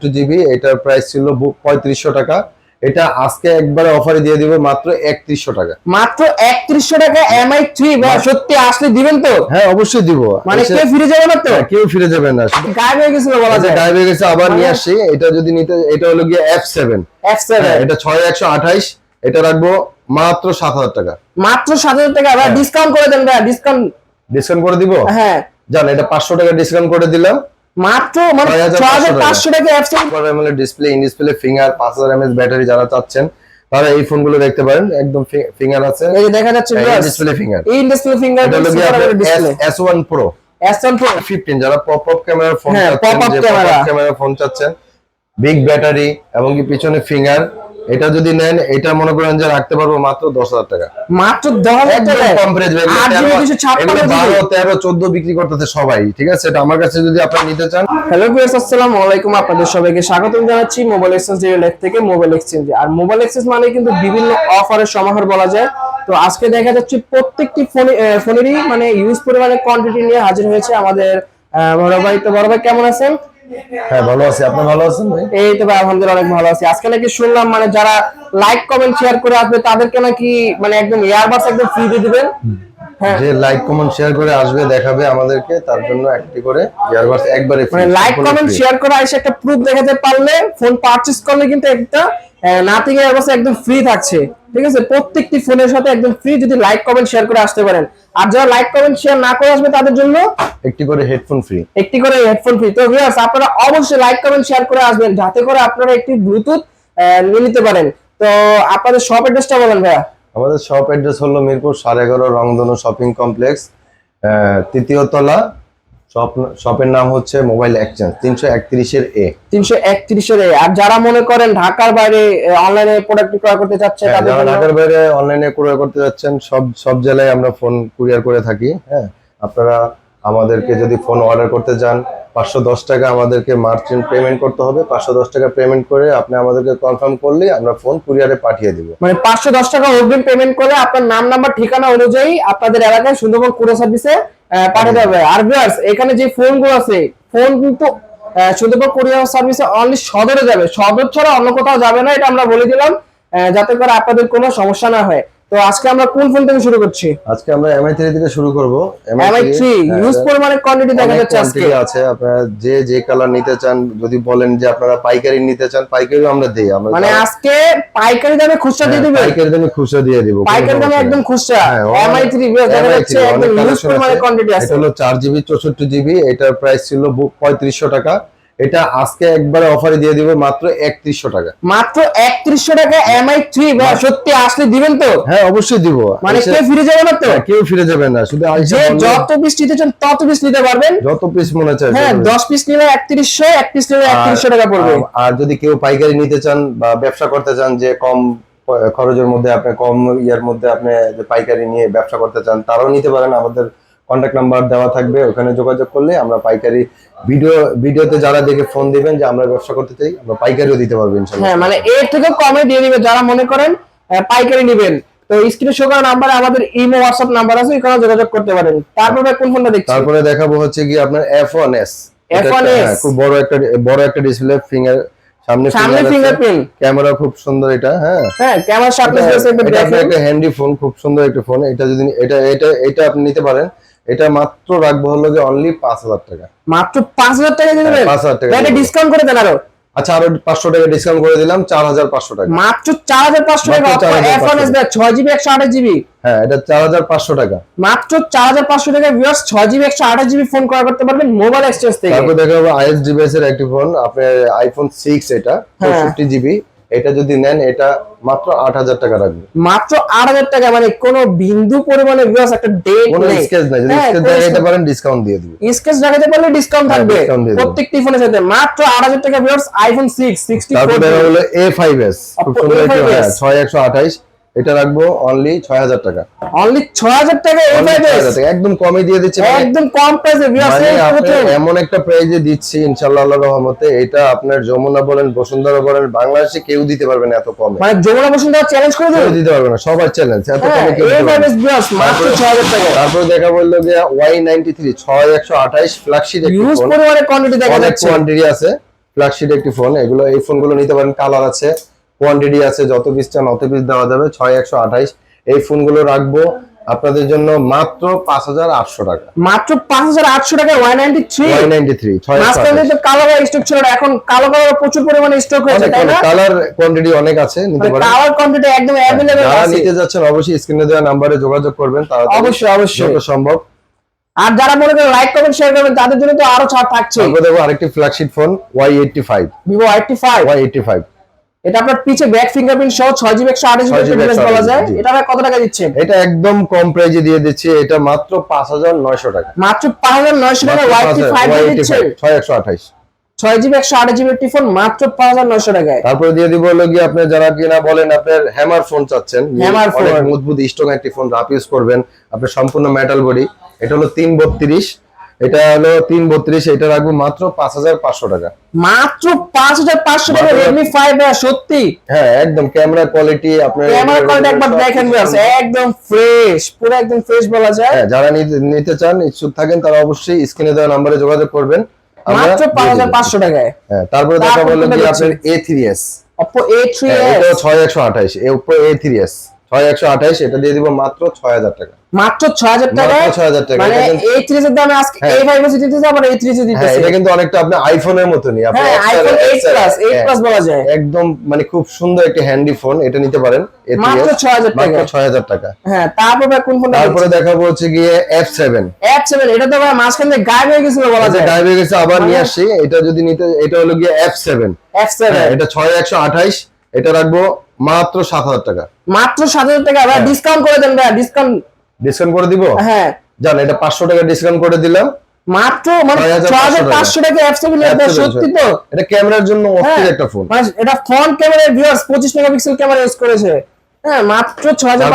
Two GB এটার price ছিল পঁয়ত্রিশশো টাকা। এটা আজকে একবারে অফারে দিয়ে দিব মাত্র একত্রিশশো টাকা। মাত্র একত্রিশশো টাকা এমআই থ্রি সত্যি আসলে দিবেন তো? হ্যাঁ অবশ্যই দিব। মানে কেউ ফিরে যাবে না তো? হ্যাঁ, কেউ ফিরে যাবে না। গায়েব হয়ে গেছিল বলা যায়। গায়েব হয়ে গেছে আবার নিয়ে আসছি এটা যদি নিতে এটা হলো গিয়ে এফ সেভেন এফ সেভেন এটা ছয় একশো আঠাইশ। এটা রাখব মাত্র সাত হাজার টাকা। মাত্র সাত হাজার টাকা। আবার ডিসকাউন্ট করে দেন ভাই ডিসকাউন্ট ডিসকাউন্ট করে দিব? হ্যাঁ। জান এটা পাঁচশো টাকা ডিসকাউন্ট করে দিলাম। মাত্র মানে 6500 ছয় হাজার পাঁচশো টাকা F seven display in display finger পাঁচ হাজার এমএস ব্যাটারি যারা চাচ্ছেন তারা এই ফোনগুলো দেখতে পারেন। একদম ফিঙ্গার আছে। এই যে দেখা যাচ্ছে ডিসপ্লে ফিঙ্গার এই display finger display S one pro S one pro fifteen যারা পপ আপ ক্যামেরার ফোন চাচ্ছেন পপ আপ ক্যামেরার ফোন চাচ্ছেন বিগ ব্যাটারি এবং কি পিছনে ফিঙ্গার এটা যদি নেন এটা মনে করেন যে রাখতে পারব মাত্র দশ হাজার টাকা। মাত্র দশ হাজার টাকা কম প্রাইস আট জিবি দুশো ছাপ্পান্ন বারো তেরো চোদ্দ বিক্রি করতেছে সবাই ঠিক আছে? এটা আমার কাছে যদি আপনারা নিতে চান। হ্যালো ভিউয়ার্স আসসালামু আলাইকুম। আপনাদের সবাইকে স্বাগতম জানাচ্ছি মোবাইল এক্সচেঞ্জ লেখ থেকে মোবাইল এক্সচেঞ্জ আর মোবাইল এক্সচেঞ্জ মানে কিন্তু বিভিন্ন অফারের সমাহার বলা যায়। তো আজকে দেখা যাচ্ছে প্রত্যেকটি ফোনে ফোনেরই মানে ইউজ পরিমাণে কোয়ান্টিটি নিয়ে হাজির হয়েছে আমাদের বড় ভাই। তো বড় ভাই কেমন আছেন? হ্যাঁ ভালো আছি। আপনি ভালো আছেন ভাই? এই তো ভাই আলহামদুলিল্লাহ অনেক ভালো আছি। আজকে নাকি শুনলাম মানে যারা লাইক কমেন্ট শেয়ার করে আসবে তাদেরকে নাকি মানে একদম এয়ারবাস একদম ফ্রি দিয়ে দিবেন। যে লাইক কমেন্ট শেয়ার করে আসবে দেখাবে আমাদেরকে তার জন্য একটি করে ইয়ারবাস একবারে মানে লাইক কমেন্ট শেয়ার করে এসে একটা প্রুফ দেখাতে পারলে ফোন পারচেজ করলে কিন্তু একটা নাথিং এর অবস্থা একদম ফ্রি থাকছে। ঠিক আছে? প্রত্যেকটি ফোনের সাথে একদম ফ্রি যদি লাইক কমেন্ট শেয়ার করে আসতে পারেন। আর যারা লাইক কমেন্ট শেয়ার না করে আসবে তাদের জন্য একটি করে হেডফোন ফ্রি একটি করে হেডফোন ফ্রি তো ভিউয়ার্স আপনারা অবশ্যই লাইক কমেন্ট শেয়ার করে আসবেন যাতে করে আপনারা একটি ব্লুটুথ নিয়ে নিতে পারেন। তো আপনাদের শপ অ্যাড্রেসটা বলেন ভাইয়া। আমাদের শপ অ্যাড্রেস হলো মিরপুর সাড়ে এগারো রংধনু শপিং কমপ্লেক্স তৃতীয় তলা। শপ শপের নাম হচ্ছে মোবাইল এক্সচেঞ্জ তিনশো একত্রিশের এ তিনশো একত্রিশের এ আর যারা মনে করেন ঢাকার বাইরে অনলাইনে প্রোডাক্ট ক্রয় করতে চাচ্ছে যারা ঢাকার বাইরে অনলাইনে ক্রয় করতে যাচ্ছেন সব সব জেলায় আমরা ফোন কুরিয়ার করে থাকি হ্যাঁ। আপনারা আমাদেরকে যদি ফোন অর্ডার করতে চান পাঁচশো দশ টাকা আমাদেরকে মার্চেন্ট পেমেন্ট করতে হবে। পাঁচশো দশ টাকা পেমেন্ট করে আপনি আমাদেরকে কনফার্ম করলে আমরা ফোন কুরিয়ারে পাঠিয়ে দিব। মানে পাঁচশো দশ টাকা অগ্রিম পেমেন্ট করে আপনার নাম নাম্বার ঠিকানা অনুযায়ী আপনাদের এলাকায় সুন্দরবন কুরিয়ার সার্ভিসে পাঠাতে হবে। আর ভিউয়ার্স এখানে যে ফোনগুলো আছে ফোন কিন্তু সুন্দরবন কুরিয়ার সার্ভিসে অনলি সদরে যাবে। সদর ছাড়া অন্য কোথাও যাবে না, এটা আমরা বলে দিলাম যাতে করে আপনাদের কোনো সমস্যা না হয়। তো আজকে আমরা কোন ফোন থেকে শুরু করছি? আজকে আমরা এমআই থ্রি থেকে শুরু করব। এমআই থ্রি হ্যাঁ, ইউজ পরিমাণে কোয়ান্টিটি দেখা যাচ্ছে আজকে। আছে আপনারা যে যে কালার নিতে চান যদি বলেন যে আপনারা পাইকারি নিতে চান পাইকারিও আমরা দিই আমরা মানে আজকে পাইকারি দামে খুচরা দিয়ে দিবে? হ্যাঁ, পাইকারি দামে খুচরা দিয়ে দিব পাইকারি দামে একদম খুচরা। এমআই থ্রি দেখা যাচ্ছে একদম ইউজ পরিমাণে আছে। কোয়ান্টিটি আছে। এটা হলো চার জিবি চৌষট্টি জিবি এটার প্রাইস ছিল পঁয়ত্রিশশো টাকা। এটা আজকে একবারে অফারে দিয়ে দিব মাত্র একত্রিশশো টাকা। মাত্র একত্রিশশো টাকা এমআই থ্রি সত্যি আসলে দিবেন তো? হ্যাঁ অবশ্যই দিব। মানে কেউ ফিরে যাবে না তো? হ্যাঁ, কেউ ফিরে যাবে না শুধু যত পিস নিতে চান তত পিস নিতে পারবেন। যত পিস মনে চায় হ্যাঁ দশ পিস নিলে একত্রিশশো এক পিস নিলে একত্রিশশো টাকা পড়বে। আর যদি কেউ পাইকারি নিতে চান বা ব্যবসা করতে চান যে কম খরচের মধ্যে আপনি কম ইয়ার মধ্যে আপনি পাইকারি নিয়ে ব্যবসা করতে চান তারাও নিতে পারেন। আমাদের কন্ট্যাক্ট নাম্বার দেওয়া থাকবে ওখানে যোগাযোগ করলে আমরা পাইকারি ভিডিও ভিডিওতে যারা দেখে ফোন দিবেন যে আমরা ব্যবসা করতে চাই আমরা পাইকারিও দিতে পারব ইনশাল্লাহ। হ্যাঁ মানে এর থেকে কমে দিয়ে দিবে যারা মনে করেন পাইকারি নেবেন। তো স্ক্রিনে শো করা নাম্বারে আমাদের ইমো হোয়াটসঅ্যাপ নাম্বার আছে এখানে যোগাযোগ করতে পারেন। তারপরে কোন ফোনটা দেখছি তারপরে দেখাবো হচ্ছে কি আপনার এফ ওয়ান এস F1S খুব বড় একটা বড় একটা ডিসপ্লে ফিঙ্গার সামনে সামনে ফিঙ্গারপ্রিন্ট ক্যামেরা খুব সুন্দর এটা হ্যাঁ। হ্যাঁ ক্যামেরা এটা- এটা একটা হ্যান্ডি ফোন খুব সুন্দর একটা ফোন এটা যদি এটা এটা এটা আপনি নিতে পারেন এটা মাত্র রাখব হলো যে অনলি পাঁচ হাজার টাকা। মাত্র পাঁচ হাজার টাকা দিয়ে দেবেন? পাঁচ হাজার টাকা ডিসকাউন্ট করে দেন আরও। আচ্ছা আরও পাঁচশো টাকা ডিসকাউন্ট করে দিলাম চার হাজার পাঁচশো টাকা। মাত্র চার হাজার পাঁচশো টাকা। মাত্র 4500 এফ ওয়ান এস ছয় জিবি একশো আঠাশ জিবি হ্যাঁ এটা চার হাজার পাঁচশো টাকা। মাত্র চার হাজার পাঁচশো টাকা ভিউয়ার্স ছয় জিবি একশো আঠাশ জিবি ফোন করা করতে পারবেন মোবাইল এক্সচেঞ্জ থেকে। তারপর দেখা যাবে আইএস ডিভাইস এর একটি ফোন আপনার আইফোন সিক্স এটা হ্যাঁ। চৌষট্টি জিবি এটা যদি নেন এটা মাত্র আট হাজার টাকা রাখবে। মাত্র আট হাজার টাকা মানে কোনো বিন্দু পরিমাণে ভিউয়ার্স একটা ডেট কোনো স্কেচ নাই যদি হ্যাঁ, স্কেচ দেখাতে পারেন ডিসকাউন্ট দিয়ে দিবে। স্কেচ দেখাতে পারলে ডিসকাউন্ট হ্যাঁ, থাকবে। প্রত্যেকটি ফোনের সাথে। মাত্র আট হাজার টাকা ভিউয়ার্স আইফোন সিক্স সিক্সটি হলো এ ফাইভ এস খুব সুন্দর একটি A5s হ্যাঁ, ছয় একশো আঠাইশ এটা রাখব অনলি ছয় হাজার টাকা। অনলি ছয় হাজার টাকা এই Only ফাইভ 6,000 টাকা। একদম কমে দিয়ে দিচ্ছে মানে- একদম কম প্রাইসে মানে আপনি এমন একটা প্রাইজে দিচ্ছি ইনশাআল্লাহ আল্লাহর রহমতে এটা আপনার যমুনা বলেন বসুন্ধরা বলেন বাংলাদেশে কেউ দিতে পারবে না এত কমে। মানে যমুনা বসুন্ধরা চ্যালেঞ্জ করে দেবে? দিতে পারবে না সবার চ্যালেঞ্জ এত হ্যাঁ কমে কেউ। মাত্র তারপরে- ছয় হাজার টাকা। তারপরে দেখা বলল যে ওয়াই নাইনটি থ্রি ছয় একশো আঠাইশ ফ্ল্যাগশিপ ইউজ পরিমাণে কোয়ান্টিটি দেখা যাচ্ছে। কোয়ান্টিটি আছে ফ্ল্যাগশিট একটি ফোন এগুলো এই ফোনগুলো নিতে পারেন কালার আছে। কোয়ান্টিটি আছে যত পিস চান অত পিস দেওয়া যাবে ছয় একশো আঠাইশ। এই ফোনগুলো রাখব আপনাদের জন্য মাত্র পাঁচ হাজার আটশো টাকা। মাত্র পাঁচ হাজার আটশো টাকা one ninety three Y ninety three ছয় কালো কালার স্টক ছিল এখন কালো কালার প্রচুর পরিমাণে স্টক হয়েছে তাই না? কালার কোয়ান্টিটি অনেক আছে নিতে পারেন। কালার কোয়ান্টিটি একদম অ্যাভেলেবেল আছে। নিতে যাচ্ছেন অবশ্যই স্ক্রিনে দেওয়া নাম্বারে যোগাযোগ করবেন তারা অবশ্যই অবশ্যই। যত সম্ভব। আর যারা মনে করেন লাইক কমেন্ট শেয়ার করবেন তাদের জন্য তো আরও ছাড় থাকছে দেখব আরেকটি flagship phone Y eighty five Vivo IT five Y eighty five এটা আপনার পিছে ব্যাক ফিঙ্গারপ্রিন্ট সহ ছয় জিবি একশো আঠাশ 6GB জিবি বলা যায়। এটা কত টাকা দিচ্ছেন? এটা একদম কম প্রাইজে দিয়ে দিচ্ছি। এটা মাত্র পাঁচ হাজার নয়শো টাকা। মাত্র পাঁচ হাজার নয়শো টাকা ওয়াইটি ফাইভ দিচ্ছে ছয় একশো আঠাইশ ছয় জিবি একশো আঠাশ জিবি একটি ফোন মাত্র পাঁচ হাজার নয়শো টাকায়। তারপরে দিয়ে দিব হলো গিয়ে আপনি যারা কিনা বলেন আপনার হ্যামার ফোন চাচ্ছেন অনেক phone। মজবুত স্ট্রং একটি ফোন রাপ ইউজ করবেন। আপনার সম্পূর্ণ মেটাল বডি এটা হলো তিন বত্রিশ। এটা হলো তিন বত্রিশ এটা রাখব মাত্র পাঁচ হাজার পাঁচশো টাকা। মাত্র পাঁচ হাজার পাঁচশো টাকা রেডমি ফাইভ সত্যি? হ্যাঁ একদম ক্যামেরা কোয়ালিটি আপনার ক্যামেরা কোয়ালিটি একবার দেখেন একদম ফ্রেশ পুরো একদম ফ্রেশ বলা যায়। হ্যাঁ যারা নিতে চান ইচ্ছুক থাকেন তারা অবশ্যই স্ক্রিনে দেওয়া নাম্বারে যোগাযোগ করবেন। মাত্র পাঁচ হাজার পাঁচশো টাকায়। হ্যাঁ তারপরে দেখা তারপর বলল কোনটা কি দেখছেন? আপনার A three S Oppo A three এটাও ছয় একশো আঠাইশ উপর এ থ্রি এস ছয় একশো আঠাইশ এটা দিয়ে দিব মাত্র ছয় হাজার টাকা। মাত্র ছয় হাজার টাকায় মাত্র 6,000 টাকা। মানে এটা কিন্তু- এই দামে আজকে হ্যাঁ। এই ফাইভ এসে দিতেছে আবার এই থ্রিজে হ্যাঁ দিতেছে এটা কিন্তু অনেকটা আপনার আইফোনের মতনই। আপনি হ্যাঁ আইফোন এইট প্লাস এইট হ্যাঁ, প্লাস বলা যায়। একদম মানে খুব সুন্দর একটি হ্যান্ডি ফোন এটা নিতে পারেন A3s, মাত্র 6,000 টাকা। ছয় হাজার টাকা। হ্যাঁ তারপর কোন দেখাবো হচ্ছে গিয়ে এফ সেভেন অ্যাপ সেভেন এটা তো ভাই মাঝখান থেকে গায়েব হয়ে গেছিল বলা যায়। গায়েব হয়ে গেছে আবার নিয়ে মানে- আসছি। এটা যদি নিতে এটা হলো গিয়ে এফ সেভেন সেভেন এটা ছয় একশো আঠাইশ এটা রাখব মাত্র সাত হাজার টাকা। মাত্র সাত হাজার টাকা ভাই হ্যাঁ। ডিসকাউন্ট করে দেন ভাই ডিসকাউন্ট ডিসকাউন্ট করে দিব? হ্যাঁ। জান এটা পাঁচশো টাকা ডিসকাউন্ট করে দিলাম। মাত্র মানে 6,500 হাজার পাঁচশো টাকা। অ্যাপ সেভেন F7 সত্যি তো। এটা ক্যামেরার জন্য অস্থির হ্যাঁ। একটা ফোন মানে এটা ফ্রন্ট ক্যামেরা ভিউয়ার্স পঁচিশ মেগাপিক্সেল ক্যামেরা ইউজ করেছে। হ্যাঁ মাত্র হাজার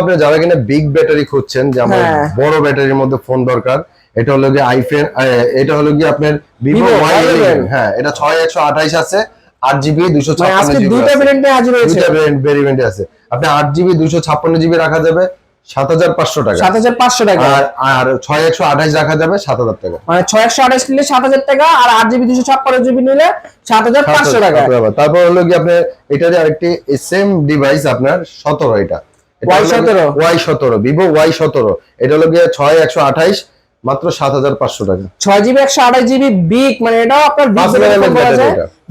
আপনি যারা কিনা বিগ ব্যাটারি খুঁজছেন যে আমার হ্যাঁ। বড় ব্যাটারির মধ্যে ফোন দরকার এটা হলো গিয়ে আইফোন এটা হলো গিয়ে আপনার ভিভো ওয়াই হ্যাঁ এটা ছয় একশো আঠাইশ আছে আট জিবি দুশো মানে ছাপ্পান্ন আজকে জিবি দুইটা ভ্যারিয়েন্টে হাজির হয়েছে দুইটা ভেরিয়েন্ট আছে। আপনি আট জিবি দুশো ছাপ্পান্ন জিবি রাখা যাবে সাত হাজার পাঁচশো টাকা। সাত হাজার পাঁচশো টাকা। আর আর ছয় একশো আঠাইশ রাখা যাবে সাত হাজার টাকা। মানে ছয় একশো আঠাশ নিলে সাত হাজার টাকা আর আট জিবি দুশো ছাপ্পান্ন জিবি নিলে সাত হাজার পাঁচশো টাকা। তারপর- হলো কি আপনার এটারই আরেকটি সেম ডিভাইস আপনার সতেরো এটা। Y17 ওয়াই সতেরো। ভিভো ওয়াই সতেরো। এটা হলো গিয়ে ছয় একশো আঠাইশ মাত্র সাত হাজার পাঁচশো টাকা। ছয় জিবি একশো আঠাশ জিবি বিগ মানে এটাও আপনার।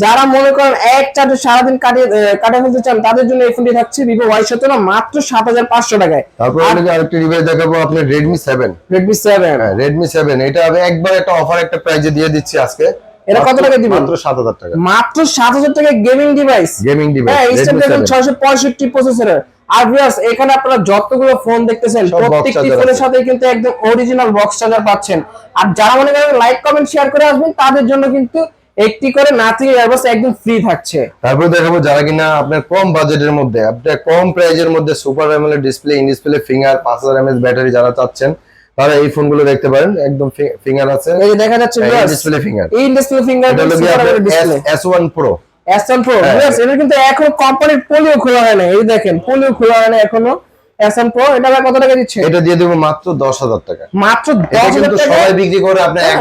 যারা মনে করেন এক চার্জে সারাদিন কাটিয়ে কাটিয়ে ফেলতে চান তাদের জন্য এই ফোনটি থাকছে ভিভো ওয়াই সতেরো মাত্র সাত হাজার পাঁচশো টাকায়। তারপর আরেকটি ডিভাইস দেখাবো আপনার রেডমি সেভেন রেডমি সেভেন হ্যাঁ রেডমি সেভেন এটা আমি একবার একটা অফার একটা প্রাইজে দিয়ে দিচ্ছি আজকে। এটা কত টাকা দিবেন? মাত্র সাত হাজার টাকা। মাত্র সাত হাজার টাকা গেমিং ডিভাইস গেমিং ডিভাইস হ্যাঁ স্ন্যাপড্রাগন সেভেন ছয়শো পঁয়ষট্টি প্রসেসরের আর ভিউয়ার্স এখানে আপনারা যতগুলো ফোন দেখতেছেন প্রত্যেকটি ফোনের সাথে কিন্তু একদম অরিজিনাল বক্স চার্জার পাচ্ছেন। আর যারা মনে করেন লাইক কমেন্ট শেয়ার করে আসবেন তাদের জন্য কিন্তু একটি করে নাথিং এয়ারবাস একদম ফ্রি থাকছে। তারপর দেখাবো যারা কিনা আপনার কম বাজেটের মধ্যে আপনি কম প্রাইজের মধ্যে super AMOLED display in display finger 5000 MS battery যারা চাচ্ছেন তারা এই ফোনগুলো দেখতে পারেন একদম ফিঙ্গার আছে। এই দেখা যাচ্ছে ডিসপ্লে ফিঙ্গার এই display finger S1 Pro S1 Pro হ্যাঁ। এটা কিন্তু এখনও কোম্পানির পোলিও খোলা হয় না এই দেখেন পোলিও খোলা হয় না এখনও এটা কত টাকা দিচ্ছে? এটা দিয়ে মাত্র 10000 টাকা। মাত্র সবাই বিক্রি করে আপনি হ্যাঁ।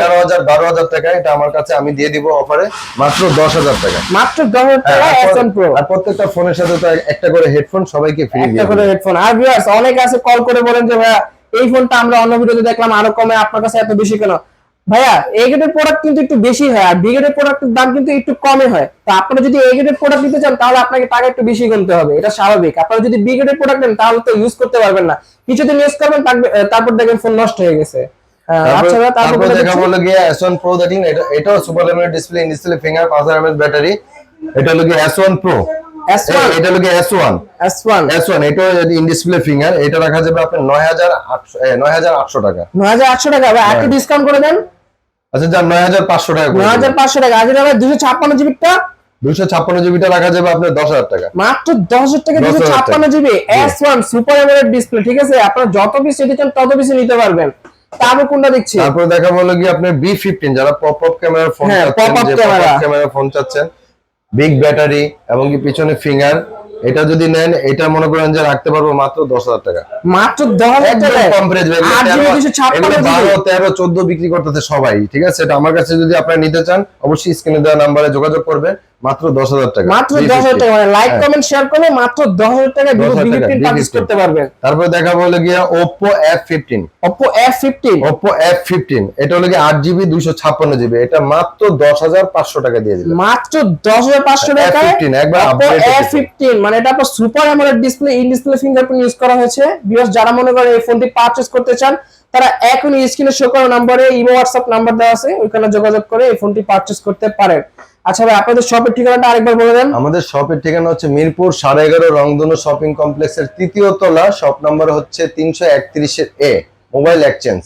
টাকা এটা আমার কাছে আমি দিয়ে দিব অফারে মাত্র 10000 টাকা। মাত্র 10000 টাকা হ্যাঁ, আর প্রত্যেকটা ফোনের সাথে তো একটা করে হেডফোন সবাইকে ফ্রি একটা করে হেডফোন আর ভিউয়ার্স অনেক আছে কল করে বলেন যে ভাইয়া এই ফোনটা আমরা অন্য ভিডিওতে দেখলাম আরও কমে আপনার কাছে এত বেশি কেন? ভাইয়া এ গ্রেডের প্রোডাক্ট কিন্তু একটু বেশি হয় আর বি গ্রেডের প্রোডাক্টের দাম কিন্তু একটু কমে হয়। তো আপনারা যদি এ গ্রেডের প্রোডাক্ট নিতে চান তাহলে আপনাকে টাকা একটু বেশি গুনতে হবে। এটা স্বাভাবিক। আপনারা যদি বি গ্রেডের প্রোডাক্ট নেন তাহলে তো ইউজ করতে পারবেন না। কিছুদিন ইউজ করবেন তারপর- দেখবেন ফোন নষ্ট হয়ে গেছে। আহ, তারপর ভাইয়া, তারপর তারপর কোনটা দেখা দিচ্ছি? গিয়ে S1 Pro দেখেন এটা এটাও super laminate display in display finger 5000 mAh battery এটা হলো গিয়ে S1 Pro S1 এটা হলো গিয়ে S1 S1 S1 এটাও ইন ডিসপ্লে ফিঙ্গার এটা রাখা যাবে আপনার 9800 এ, 9800 টাকা। 9800 টাকা। ভাই একটু। ডিসকাউন্ট করে দেন। আচ্ছা যান 9500 টাকা করে দিন। 9500 টাকা। আজ ভাই 256 জিবিটা 256 জিবিটা রাখা যাবে আপনার 10000 টাকা। মাত্র দশ হাজার টাকা দুশো ছাপ্পান্ন GB S one super AMOLED display ঠিক আছে? আপনারা যত পিস নিতে চান তত পিস নিতে পারবেন। তারপর কোনটা দেখছি তারপর দেখা বলো গিয়ে আপনার B15 যারা পপ আপ ক্যামেরার ফোন যে। পপ আপ ক্যামেরার ফোন চাচ্ছেন বিগ ব্যাটারি এবং কি পিছনে ফিঙ্গার এটা যদি নেন এটা মনে করেন যে রাখতে পারব মাত্র দশ হাজার টাকা। মাত্র দশ হাজার কম প্রাইস বারো তেরো চোদ্দ বিক্রি করতেছে সবাই ঠিক আছে? এটা আমার কাছে যদি আপনারা নিতে চান অবশ্যই স্ক্রিনে দেওয়া নাম্বারে যোগাযোগ করবেন মাত্র দশ হাজার টাকা। মাত্র 350 দশ হাজার টাকা মানে লাইক। কমেন্ট শেয়ার করলে মাত্র দশ হাজার টাকা 10,000 টাকা, পারচেজ করতে পারবেন। তারপরে হলো গিয়া Oppo F fifteen Oppo F15 Oppo F fifteen এটা হলো গিয়ে এটা মাত্র দশ হাজার পাঁচশো টাকা দিয়ে দিলাম। মাত্র দশ হাজার পাঁচশো টাকায় F15 একবার Oppo upgrade F15 মানে এটা আপনার super AMOLED display in display fingerprint use করা হয়েছে। বিকজ যারা মনে করে এই ফোনটি পারচেজ করতে চান তারা এখনই স্ক্রিনে শো করা নম্বরে ইমো হোয়াটসঅ্যাপ নাম্বার দেওয়া আছে ওইখানে যোগাযোগ করে এই ফোনটি পারচেজ করতে পারেন। আচ্ছা ভাই, আপনাদের শপের ঠিকানাটা আরেকবার বলে দেন। আমাদের শপের ঠিকানা হচ্ছে মিরপুর সাড়ে এগারো রংধনু শপিং কমপ্লেক্সের তৃতীয় তলা শপ নাম্বার হচ্ছে তিনশো একত্রিশের এ মোবাইল এক্সচেঞ্জ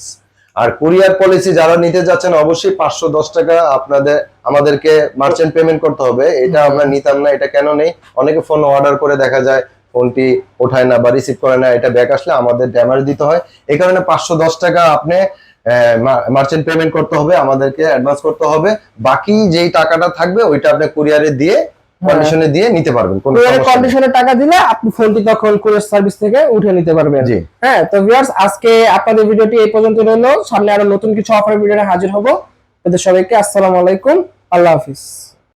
আর কুরিয়ার পলিসি যারা নিতে যাচ্ছেন, অবশ্যই পাঁচশো দশ টাকা আপনাদের, আমাদেরকে মার্চেন্ট পেমেন্ট করতে হবে। এটা আমরা নিতাম না, এটা কেন নেই? অনেকে ফোন অর্ডার করে দেখা যায় ফোনটি ওঠায় না বা রিসিভ করে না, এটা ব্যাক আসলে আমাদের ড্যামেজ দিতে হয়। এই কারণে পাঁচশো দশ টাকা আপনি মার্চেন্ট পেমেন্ট করতে হবে আমাদেরকে অ্যাডভান্স করতে হবে। বাকি যেই টাকাটা থাকবে ওইটা আপনি কুরিয়ারে দিয়ে কন্ডিশনে দিয়ে নিতে পারবেন কোনো। কন্ডিশনে টাকা দিলে আপনি ফোনটি তখন কুরিয়ার সার্ভিস থেকে উঠে নিতে পারবেন। জি। হ্যাঁ তো ভিউয়ার্স আজকে আপনাদের ভিডিওটি এই পর্যন্ত রইল। সামনে আরও নতুন কিছু অফার ভিডিওতে হাজির হব। এদের সবাইকে আসসালামু আলাইকুম। আল্লাহ হাফিজ।